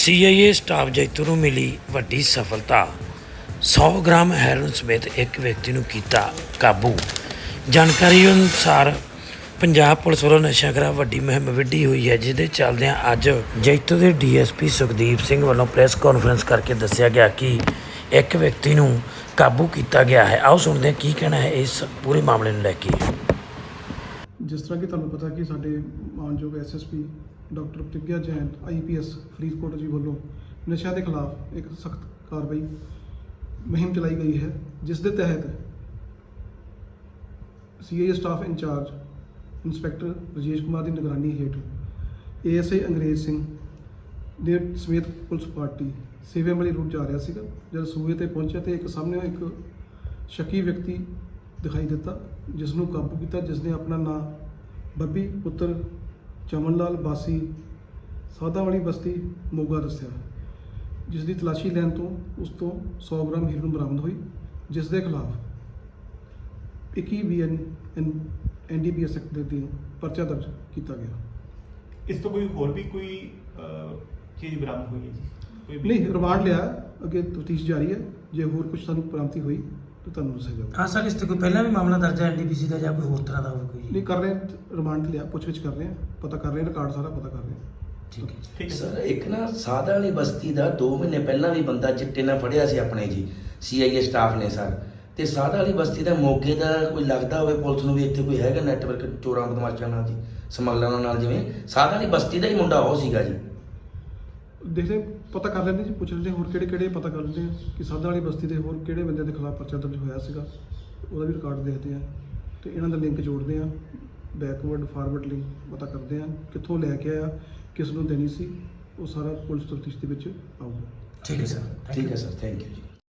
CIA staff ਜੈਤੂ ਨੂੰ ਮਿਲੀ ਵੱਡੀ ਸਫਲਤਾ। 100 ਗ੍ਰਾਮ ਹੈਰੋਇਨ ਸਮੇਤ ਇੱਕ ਵਿਅਕਤੀ ਨੂੰ ਕੀਤਾ ਕਾਬੂ। ਜਾਣਕਾਰੀ ਅਨੁਸਾਰ ਪੰਜਾਬ ਪੁਲਿਸ ਵੱਲੋਂ ਨਸ਼ਾ ਖਿਲਾਫ ਵੱਡੀ ਮੁਹਿੰਮ ਵਿੱਢੀ ਹੋਈ ਹੈ, ਜਿਹਦੇ ਚੱਲਦਿਆਂ ਅੱਜ ਜੈਤੋ ਦੇ ਡੀਐਸਪੀ ਸੁਖਦੀਪ ਸਿੰਘ ਵੱਲੋਂ ਪ੍ਰੈਸ ਕਾਨਫਰੰਸ ਕਰਕੇ ਦੱਸਿਆ ਗਿਆ ਕਿ ਇੱਕ ਵਿਅਕਤੀ ਨੂੰ ਕਾਬੂ ਕੀਤਾ ਗਿਆ ਹੈ। ਆਓ ਸੁਣਦੇ ਹਾਂ ਕੀ ਕਹਿਣਾ ਹੈ ਇਸ ਪੂਰੇ ਮਾਮਲੇ ਨੂੰ ਲੈ ਕੇ। ਜਿਸ ਤਰ੍ਹਾਂ ਕਿ ਤੁਹਾਨੂੰ ਪਤਾ ਕਿ ਸਾਡੇ ਮਾਨਯੋਗ SSP doctor Pratigya Jain IPS Faridkot ji ਵੱਲੋਂ ਨਸ਼ਿਆਂ ਦੇ ਖਿਲਾਫ ਇੱਕ ਸਖਤ ਕਾਰਵਾਈ ਮੁਹਿੰਮ ਚਲਾਈ ਗਈ ਹੈ, ਜਿਸ ਦੇ ਤਹਿਤ CIA staff incharge inspector Rajesh Kumar ਦੀ ਨਿਗਰਾਨੀ ਹੇਠ ਏਐਸਆਈ ਅੰਗਰੇਜ਼ ਸਿੰਘ ਦੇ ਸਮੇਤ ਪੁਲਿਸ ਪਾਰਟੀ ਸੇਵੇ ਵਾਲੀ ਰੂਟ ਜਾ ਰਿਹਾ ਸੀਗਾ, ਜਦ ਸੂਏ ਤੇ ਪਹੁੰਚਿਆ ਤੇ ਇੱਕ ਸਾਹਮਣੇ ਇੱਕ ਸ਼ੱਕੀ ਵਿਅਕਤੀ ਦਿਖਾਈ ਦਿੱਤਾ ਜਿਸ ਨੂੰ ਕਾਬੂ ਕੀਤਾ ਜਿਸ ਨੇ ਆਪਣਾ ਨਾਮ ਬੱਬੀ ਪੁੱਤਰ ਚਮਨ ਲਾਲ ਬਾਸੀ ਸਾਦਾ ਵਾਲੀ ਬਸਤੀ ਮੋਗਾ ਦੱਸਿਆ। ਜਿਸ ਦੀ ਤਲਾਸ਼ੀ ਲੈਣ ਤੋਂ ਉਸ ਤੋਂ 100 ਗ੍ਰਾਮ ਹੀਰੋਇਨ ਬਰਾਮਦ ਹੋਈ ਜਿਸ ਦੇ ਖਿਲਾਫ 21 ਬੀਐਨ ਐਨਡੀਪੀਐਸ ਐਕਟ ਦੇ ਅਧੀਨ ਪਰਚਾ ਦਰਜ ਕੀਤਾ ਗਿਆ। ਇਸ ਤੋਂ ਕੋਈ ਹੋਰ ਵੀ ਕੋਈ ਚੀਜ਼ ਬਰਾਮਦ ਹੋਈ ਹੈ ਜੀ? ਕੋਈ ਵੀ- ਨਹੀਂ ਰਿਮਾਂਡ ਲਿਆ ਅੱਗੇ ਤਫਤੀਸ਼ ਜਾਰੀ ਹੈ। ਜੇ ਹੋਰ ਕੁਝ ਸਾਨੂੰ ਪ੍ਰਾਪਤੀ ਹੋਈ ਤਾਂ ਤੁਹਾਨੂੰ ਦੱਸਿਆ ਜਾਊਗਾ ਹਾਂ ਸਰ ਇਸ ਤੇ ਕੋਈ ਪਹਿਲਾਂ ਵੀ ਮਾਮਲਾ ਦਰਜ ਹੈ ਐਨਡੀਪੀਸੀ ਦਾ ਜਾਂ ਕੋਈ ਹੋਰ ਤਰ੍ਹਾਂ ਦਾ ਹੋਵੇ ਕੋਈ? ਨਹੀਂ ਕਰ ਰਹੇ ਰਿਮਾਂਡ ਲਿਆ ਪੁੱਛਗਿੱਛ ਕਰ ਰਹੇ ਹਾਂ ਪਤਾ ਕਰ ਰਹੇ ਹਾਂ ਰਿਕਾਰਡ ਸਾਰਾ ਪਤਾ ਕਰ ਰਹੇ ਹਾਂ। ਠੀਕ ਹੈ। ਠੀਕ ਹੈ ਸਰ ਇੱਕ ਨਾ ਸਾਦਾ ਵਾਲੀ ਬਸਤੀ ਦਾ 2 ਮਹੀਨੇ ਪਹਿਲਾਂ ਵੀ ਬੰਦਾ ਚਿੱਟੇ ਨਾਲ ਫੜਿਆ ਸੀ ਆਪਣੇ ਜੀ ਸੀਆਈਏ ਸਟਾਫ ਨੇ ਸਰ। ਤੇ ਸਾਦਾ ਵਾਲੀ ਬਸਤੀ ਦਾ ਮੌਕੇ ਦਾ ਕੋਈ ਲੱਗਦਾ ਹੋਵੇ ਪੁਲਿਸ ਨੂੰ ਵੀ ਇੱਥੇ ਕੋਈ ਹੈਗਾ ਨੈਟਵਰਕ ਚੋਰਾਂ ਬਦਮਾਸ਼ਾਂ ਨਾਲ ਜੀ ਸਮਗਲਰਾਂ ਨਾਲ ਜਿਵੇਂ? ਸਾਦਾ ਵਾਲੀ ਬਸਤੀ ਦਾ ਹੀ ਮੁੰਡਾ ਉਹ ਸੀਗਾ ਜੀ। ਦੇਖਦੇ ਪਤਾ ਕਰ ਲੈਂਦੇ ਜੀ ਪੁੱਛ ਲੈਂਦੇ ਹੋਰ ਕਿਹੜੇ ਕਿਹੜੇ ਪਤਾ ਕਰ ਲੈਂਦੇ ਹਾਂ ਕਿ ਸਾਦਾ ਵਾਲੀ ਬਸਤੀ ਦੇ ਹੋਰ ਕਿਹੜੇ ਬੰਦੇ ਦੇ ਖਿਲਾਫ ਪਰਚਾ ਦਰਜ ਹੋਇਆ ਸੀਗਾ ਉਹਦਾ ਵੀ ਰਿਕਾਰਡ ਦੇਖਦੇ ਹਾਂ ਤੇ ਇਹਨਾਂ ਦਾ ਲਿੰਕ ਜੋੜਦੇ ਹਾਂ ਬੈਕਵਰਡ ਫਾਰਵਰਡ ਲਿੰਕ ਪਤਾ ਕਰਦੇ ਹਾਂ ਕਿੱਥੋਂ ਲੈ ਕੇ ਆਇਆ ਕਿਸ ਨੂੰ ਦੇਣੀ ਸੀ ਉਹ ਸਾਰਾ ਪੁਲਿਸ ਤਫਤੀਸ਼ ਦੇ ਵਿੱਚ ਆਊਗਾ। ਠੀਕ ਹੈ ਸਰ ਠੀਕ ਹੈ ਸਰ ਥੈਂਕ ਯੂ ਜੀ।